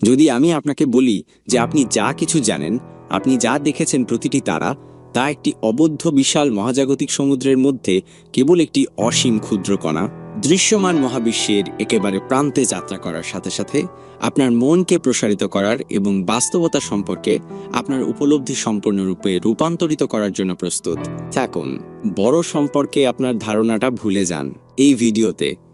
যদি আমি আপনাকে বলি যে আপনি যা কিছু জানেন, আপনি যা দেখেছেন প্রতিটি তারা, তা একটি অবদ্ধ বিশাল মহাজাগতিক সমুদ্রের মধ্যে কেবল একটি অসীম ক্ষুদ্র কণা। দৃশ্যমান মহাবিশ্বের একেবারে প্রান্তে যাত্রা করার সাথে সাথে আপনার মনকে প্রসারিত করার এবং বাস্তবতা সম্পর্কে আপনার উপলব্ধি সম্পূর্ণরূপে রূপান্তরিত করার জন্য প্রস্তুত। থাকুন, বড় সম্পর্কে আপনার ধারণাটা ভুলে যান। এই ভিডিওতে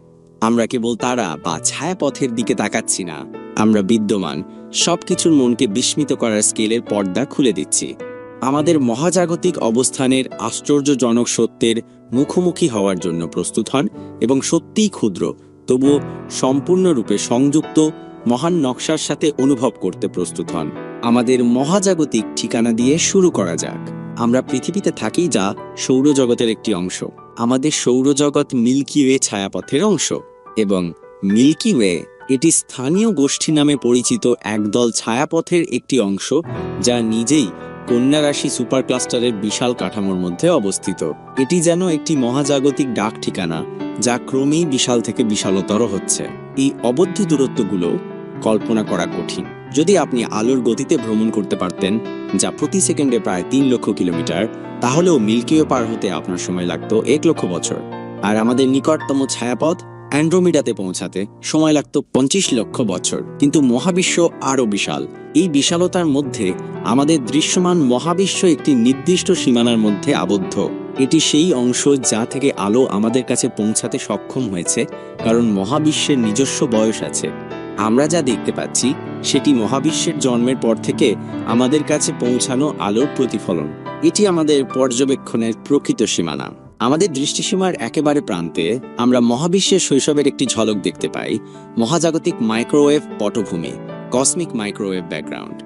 আমরা কেবল তারা বা ছায়াপথের দিকে তাকাচ্ছি না। আমরা বিদ্যমান। সবকিছুর মনকে বিস্মিত করার স্কেলের পর্দা খুলে দিচ্ছি। আমাদের মহাজাগতিক অবস্থানের আশ্চর্যজনক সত্যের মুখোমুখি হওয়ার জন্য প্রস্তুত হন এবং সত্যিই ক্ষুদ্র, তবুও সম্পূর্ণরূপে সংযুক্ত, মহান নকশার সাথে অনুভব করতে প্রস্তুত হন। আমাদের মহাজাগতিক ঠিকানা দিয়ে শুরু করা যাক। আমরা পৃথিবীতে থাকি যা সৌরজগতের একটি অংশ। আমাদের সৌরজগৎ মিল্কি ওয়ে ছায়াপথের অংশ। এবং মিল্কি ওয়ে এটি স্থানীয় গোষ্ঠী নামে পরিচিত একদল ছায়াপথের একটি অংশ যা নিজেই কন্যা রাশি সুপার ক্লাস্টারের বিশাল কাঠামোর মধ্যে অবস্থিত। এটি যেন একটি মহাজাগতিক ডাক ঠিকানা, যা ক্রমেই বিশাল থেকে বিশালতর হচ্ছে। এই অবদ্ধ দূরত্বগুলো কল্পনা করা কঠিন। যদি আপনি আলোর গতিতে ভ্রমণ করতে পারতেন, যা প্রতি সেকেন্ডে প্রায় তিন লক্ষ কিলোমিটার, তাহলেও মিল্কিও পার হতে আপনার সময় লাগতো এক লক্ষ বছর। আর আমাদের নিকটতম ছায়াপথ অ্যান্ড্রোমিডাতে পৌঁছাতে সময় লাগতো পঁচিশ লক্ষ বছর। কিন্তু মহাবিশ্ব আরও বিশাল। এই বিশালতার মধ্যে আমাদের দৃশ্যমান মহাবিশ্ব একটি নির্দিষ্ট সীমানার মধ্যে আবদ্ধ। এটি সেই অংশ যা থেকে আলো আমাদের কাছে পৌঁছাতে সক্ষম হয়েছে, কারণ মহাবিশ্বের নিজস্ব বয়স আছে। আমরা যা দেখতে পাচ্ছি, সেটি মহাবিশ্বের জন্মের পর থেকে আমাদের কাছে পৌঁছানো আলোর প্রতিফলন। এটি আমাদের পর্যবেক্ষণের প্রকৃত সীমানা। আমাদের দৃষ্টিসীমার একেবারে প্রান্তে আমরা মহাবিশ্বের শৈশবের একটি ঝলক দেখতে পাই, মহাজাগতিক মাইক্রোওয়েভ পটভূমি, কসমিক মাইক্রোওয়েভ ব্যাকগ্রাউন্ড।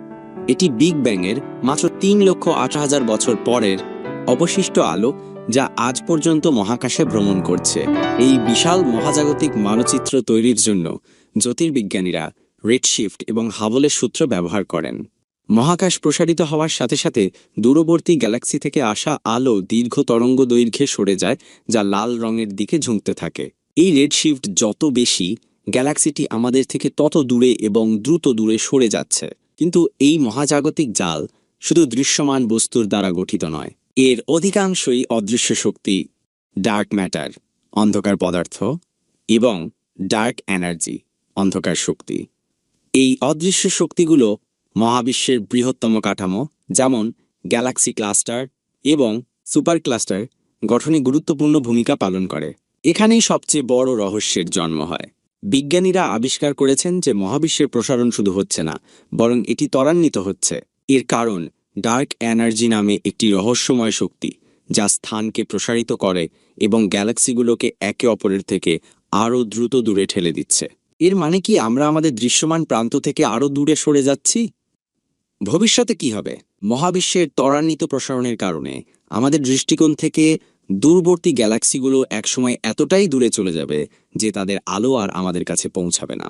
এটি বিগ ব্যাংয়ের মাত্র তিন লক্ষ আট হাজার বছর পরের অবশিষ্ট আলো যা আজ পর্যন্ত মহাকাশে ভ্রমণ করছে। এই বিশাল মহাজাগতিক মানচিত্র তৈরির জন্য জ্যোতির্বিজ্ঞানীরা রেডশিফট এবং হাবলের সূত্র ব্যবহার করেন। মহাকাশ প্রসারিত হওয়ার সাথে সাথে দূরবর্তী গ্যালাক্সি থেকে আসা আলো দীর্ঘ তরঙ্গ দৈর্ঘ্যে সরে যায়, যা লাল রঙের দিকে ঝুঁকতে থাকে। এই রেডশিফট যত বেশি, গ্যালাক্সিটি আমাদের থেকে তত দূরে এবং দ্রুত দূরে সরে যাচ্ছে। কিন্তু এই মহাজাগতিক জাল শুধু দৃশ্যমান বস্তুর দ্বারা গঠিত নয়, এর অধিকাংশই অদৃশ্য শক্তি, ডার্ক ম্যাটার, অন্ধকার পদার্থ এবং ডার্ক এনার্জি, অন্ধকার শক্তি। এই অদৃশ্য শক্তিগুলো মহাবিশ্বের বৃহত্তম কাঠামো, যেমন গ্যালাক্সি ক্লাস্টার এবং সুপার ক্লাস্টার গঠনে গুরুত্বপূর্ণ ভূমিকা পালন করে। এখানেই সবচেয়ে বড় রহস্যের জন্ম হয়। বিজ্ঞানীরা আবিষ্কার করেছেন যে মহাবিশ্বের প্রসারণ শুধু হচ্ছে না, বরং এটি ত্বরান্বিত হচ্ছে। এর কারণ, ডার্ক এনার্জি নামে একটি রহস্যময় শক্তি, যা স্থানকে প্রসারিত করে এবং গ্যালাক্সিগুলোকে একে অপরের থেকে আরও দ্রুত দূরে ঠেলে দিচ্ছে। এর মানে কি আমরা আমাদের দৃশ্যমান প্রান্ত থেকে আরও দূরে সরে যাচ্ছি? ভবিষ্যতে কি হবে? মহাবিশ্বের ত্বরান্বিত প্রসারণের কারণে আমাদের দৃষ্টিকোণ থেকে দূরবর্তী গ্যালাক্সিগুলো একসময় এতটাই দূরে চলে যাবে যে তাদের আলো আর আমাদের কাছে পৌঁছাবে না।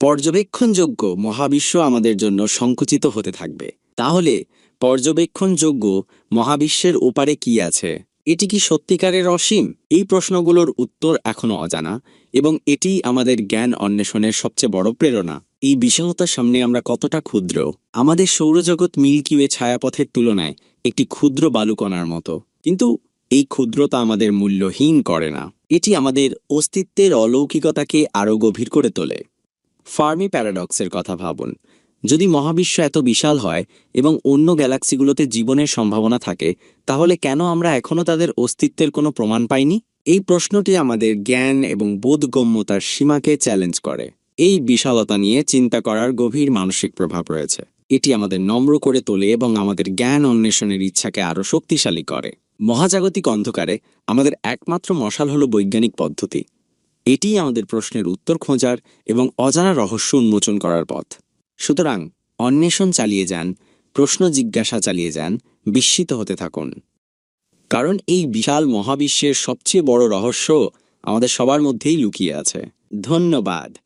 পর্যবেক্ষণযোগ্য মহাবিশ্ব আমাদের জন্য সংকুচিত হতে থাকবে। তাহলে পর্যবেক্ষণযোগ্য মহাবিশ্বের ওপারে কি আছে? এটি কি সত্যিকারের অসীম? এই প্রশ্নগুলোর উত্তর এখনও অজানা এবং এটি আমাদের জ্ঞান অন্বেষণের সবচেয়ে বড় প্রেরণা। এই বিশালতার সামনে আমরা কতটা ক্ষুদ্র? আমাদের সৌরজগৎ মিল্কি ওয়ে ছায়াপথের তুলনায় একটি ক্ষুদ্র বালুকণার মতো। কিন্তু এই ক্ষুদ্রতা আমাদের মূল্যহীন করে না। এটি আমাদের অস্তিত্বের অলৌকিকতাকে আরও গভীর করে তোলে। ফার্মি প্যারাডক্সের কথা ভাবুন। যদি মহাবিশ্ব এত বিশাল হয় এবং অন্য গ্যালাক্সিগুলোতে জীবনের সম্ভাবনা থাকে, তাহলে কেন আমরা এখনও তাদের অস্তিত্বের কোনো প্রমাণ পাইনি? এই প্রশ্নটি আমাদের জ্ঞান এবং বোধগম্যতার সীমাকে চ্যালেঞ্জ করে। এই বিশালতা নিয়ে চিন্তা করার গভীর মানসিক প্রভাব রয়েছে। এটি আমাদের নম্র করে তোলে এবং আমাদের জ্ঞান অন্বেষণের ইচ্ছাকে আরও শক্তিশালী করে। মহাজাগতিক অন্ধকারে আমাদের একমাত্র মশাল হলো বৈজ্ঞানিক পদ্ধতি। এটিই আমাদের প্রশ্নের উত্তর খোঁজার এবং অজানা রহস্য উন্মোচন করার পথ। সুতরাং অন্বেষণ চালিয়ে যান, প্রশ্ন জিজ্ঞাসা চালিয়ে যান, বিস্মিত হতে থাকুন। কারণ এই বিশাল মহাবিশ্বের সবচেয়ে বড় রহস্য আমাদের সবার মধ্যেই লুকিয়ে আছে। ধন্যবাদ।